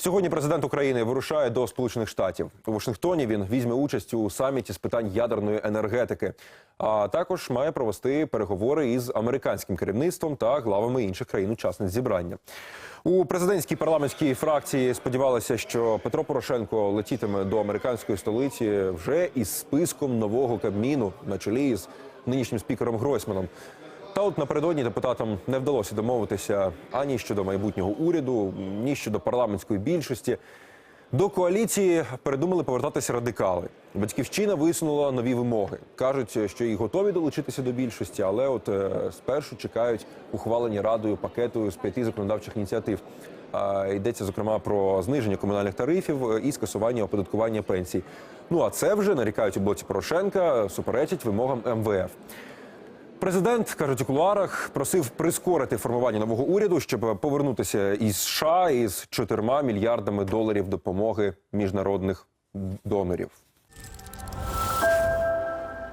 Сьогодні президент України вирушає до Сполучених Штатів. У Вашингтоні він візьме участь у саміті з питань ядерної енергетики, а також має провести переговори із американським керівництвом та главами інших країн-учасниць зібрання. У президентській парламентській фракції сподівалися, що Петро Порошенко летітиме до американської столиці вже із списком нового кабміну на чолі з нинішнім спікером Гройсманом. Та от напередодні депутатам не вдалося домовитися ані щодо майбутнього уряду, ні щодо парламентської більшості. До коаліції передумали повертатися радикали. Батьківщина висунула нові вимоги. кажуть, що і готові долучитися до більшості, але от е, спершу чекають ухвалення радою пакету з п'яти законодавчих ініціатив. Йдеться зокрема про зниження комунальних тарифів е, і скасування оподаткування пенсій. Ну а це вже нарікають у блоці Порошенка, суперечить вимогам МВФ. Президент кажуть у кулуарах просив прискорити формування нового уряду, щоб повернутися із США із 4 мільярдами доларів допомоги міжнародних донорів.